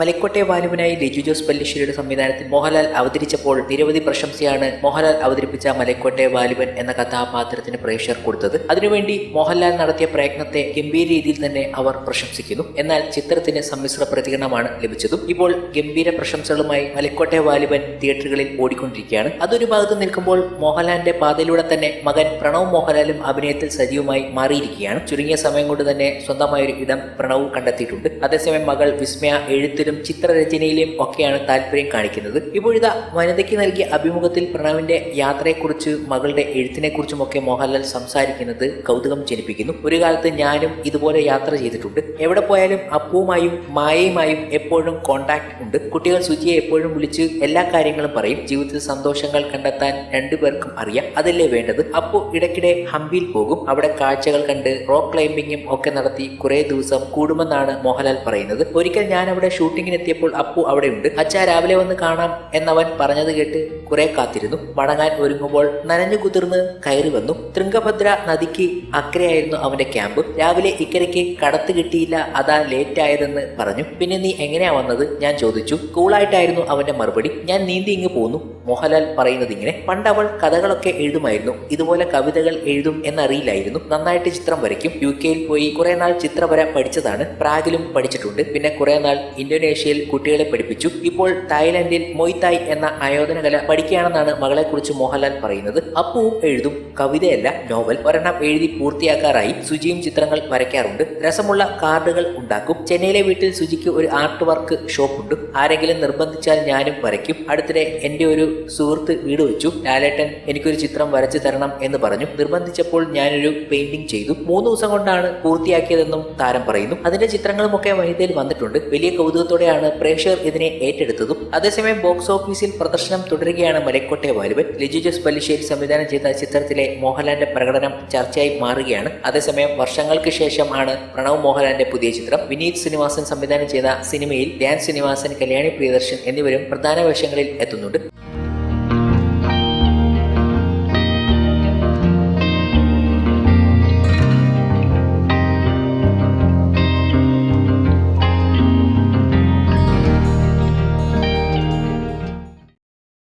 മലക്കോട്ടെ വാലുവിനായി ലിജു ജോസ് പല്ലിശ്ശേരിയുടെ സംവിധാനത്തിൽ മോഹൻലാൽ അവതരിച്ചപ്പോൾ നിരവധി പ്രശംസയാണ് മോഹൻലാൽ അവതരിപ്പിച്ച മലക്കോട്ടെ വാലുവൻ എന്ന കഥാപാത്രത്തിന് പ്രേക്ഷകർ കൊടുത്തത്. അതിനുവേണ്ടി മോഹൻലാൽ നടത്തിയ പ്രയത്നത്തെ ഗംഭീര രീതിയിൽ തന്നെ അവർ പ്രശംസിക്കുന്നു. എന്നാൽ ചിത്രത്തിന് സമ്മിശ്ര പ്രതികരണമാണ് ലഭിച്ചതും. ഇപ്പോൾ ഗംഭീര പ്രശംസകളുമായി മലക്കോട്ടെ വാലുവൻ തിയേറ്ററുകളിൽ ഓടിക്കൊണ്ടിരിക്കുകയാണ്. അതൊരു ഭാഗത്ത് നിൽക്കുമ്പോൾ മോഹൻലാലിന്റെ പാതയിലൂടെ തന്നെ മകൻ പ്രണവ് മോഹൻലാലും അഭിനയത്തിൽ സജീവമായി മാറിയിരിക്കുകയാണ്. ചുരുങ്ങിയ സമയം കൊണ്ട് തന്നെ സ്വന്തമായ ഒരു ഇടം പ്രണവ് കണ്ടെത്തിയിട്ടുണ്ട്. അതേസമയം മകൾ വിസ്മയ എഴുത്തിലും ചിത്രരചനയിലും ഒക്കെയാണ് താല്പര്യം കാണിക്കുന്നത്. ഇപ്പോഴിതാ വനിതയ്ക്ക് നൽകിയ അഭിമുഖത്തിൽ പ്രണവിന്റെ യാത്രയെക്കുറിച്ച് മകളുടെ എഴുത്തിനെക്കുറിച്ചും ഒക്കെ മോഹൻലാൽ സംസാരിക്കുന്നത് കൗതുകം ജനിപ്പിക്കുന്നു. ഒരു കാലത്ത് ഞാനും ഇതുപോലെ യാത്ര ചെയ്തിട്ടുണ്ട്. എവിടെ പോയാലും അപ്പുവുമായും മായയുമായും എപ്പോഴും കോണ്ടാക്ട് ഉണ്ട്. കുട്ടികൾ സുജിയെ എപ്പോഴും വിളിച്ച് എല്ലാ കാര്യങ്ങളും പറയും. ജീവിതത്തിൽ സന്തോഷങ്ങൾ കണ്ടെത്താൻ രണ്ടുപേർക്കും അറിയാം. അതല്ലേ വേണ്ടത്? അപ്പു ഇടയ്ക്കിടെ ഹംപിയിൽ പോകും. അവിടെ കാഴ്ചകൾ കണ്ട് റോക്ക് ക്ലൈംബിങ്ങും ഒക്കെ നടത്തി കുറെ ദിവസം കൂടുമെന്നാണ് മോഹൻലാൽ പറയുന്നത്. ഒരിക്കൽ ഞാൻ അവിടെ ഷൂട്ടിങ്ങിന് എത്തിയപ്പോൾ അപ്പു അവിടെ ഉണ്ട് അച്ഛാ രാവിലെ വന്ന് കാണാം എന്നവൻ പറഞ്ഞത് കേട്ട് കുറെ കാത്തിരുന്നു. മടങ്ങാൻ ഒരുങ്ങുമ്പോൾ നനഞ്ഞു കുതിർന്ന് കയറി വന്നു. തൃങ്കഭദ്ര നദിക്ക് അക്കരയായിരുന്നു അവന്റെ ക്യാമ്പ്. രാവിലെ ഇക്കരയ്ക്ക് കടത്ത് കിട്ടിയില്ല അതാ ലേറ്റ് ആയതെന്ന് പറഞ്ഞു. പിന്നെ നീ എങ്ങനെയാ വന്നത്? ഞാൻ ചോദിച്ചു. കൂളായിട്ടായിരുന്നു അവന്റെ മറുപടി. ഞാൻ നീന്തി ഇങ്ങ് പോന്നു മോഹൻലാൽ പറയുന്നത് ഇങ്ങനെ. പണ്ട് അവൾ കഥകളൊക്കെ എഴുതുമായിരുന്നു. ഇതുപോലെ കവിതകൾ എഴുതും എന്നറിയില്ലായിരുന്നു. നന്നായിട്ട് ചിത്രം വരയ്ക്കും. യു കെയിൽ പോയി കുറെ നാൾ ചിത്രവര പഠിച്ചതാണ്. പ്രാഗിലും പഠിച്ചിട്ടുണ്ട്. പിന്നെ കുറെ നാൾ ഇന്തോനേഷ്യയിൽ കുട്ടികളെ പഠിപ്പിച്ചു. ഇപ്പോൾ തായ്ലൻഡിൽ മൊയ്തായ് എന്ന ആയോധന കല പഠിക്കുകയാണെന്നാണ് മകളെക്കുറിച്ച് മോഹൻലാൽ പറയുന്നത്. അപ്പുവും എഴുതും. കവിതയല്ല നോവൽ. ഒരെണ്ണം എഴുതി പൂർത്തിയാക്കാറായി സുജിയും ചിത്രങ്ങൾ വരയ്ക്കാറുണ്ട്. രസമുള്ള കാർഡുകൾ ഉണ്ടാക്കും. ചെന്നൈയിലെ വീട്ടിൽ സുജിക്ക് ഒരു ആർട്ട് വർക്ക് ഷോപ്പ് ഉണ്ട് ആരെങ്കിലും നിർബന്ധിച്ചാൽ ഞാനും വരയ്ക്കും. അടുത്തിടെ എന്റെ ഒരു സുഹൃത്ത് വീട് വെച്ചു. ലാലേട്ടൻ എനിക്കൊരു ചിത്രം വരച്ചു തരണം എന്ന് പറഞ്ഞു. നിർബന്ധിച്ചപ്പോൾ ഞാനൊരു പെയിന്റിംഗ് ചെയ്തു. മൂന്ന് ദിവസം കൊണ്ടാണ് പൂർത്തിയാക്കിയതെന്നും താരം പറയുന്നു. അതിന്റെ ചിത്രങ്ങളുമൊക്കെ വനിതയിൽ വന്നിട്ടുണ്ട്. വലിയ കൗതുകത്തോടെയാണ് പ്രേക്ഷകർ ഇതിനെ ഏറ്റെടുത്തതും. അതേസമയം ബോക്സ് ഓഫീസിൽ പ്രദർശനം തുടരുകയാണ് മലക്കോട്ടെ വാലുവൻ ലിജു ജോസ് പല്ലിശ്ശേരി സംവിധാനം ചെയ്ത ചിത്രത്തിലെ മോഹൻലാലിന്റെ പ്രകടനം ചർച്ചയായി മാറുകയാണ്. അതേസമയം വർഷങ്ങൾക്ക് ശേഷമാണ് പ്രണവ് മോഹൻലാലിന്റെ പുതിയ ചിത്രം. വിനീത് ശ്രീനിവാസൻ സംവിധാനം ചെയ്ത സിനിമയിൽ ധ്യാൻ ശ്രീനിവാസൻ കല്യാണി പ്രിയദർശൻ എന്നിവരും പ്രധാന വേഷങ്ങളിൽ എത്തുന്നുണ്ട്.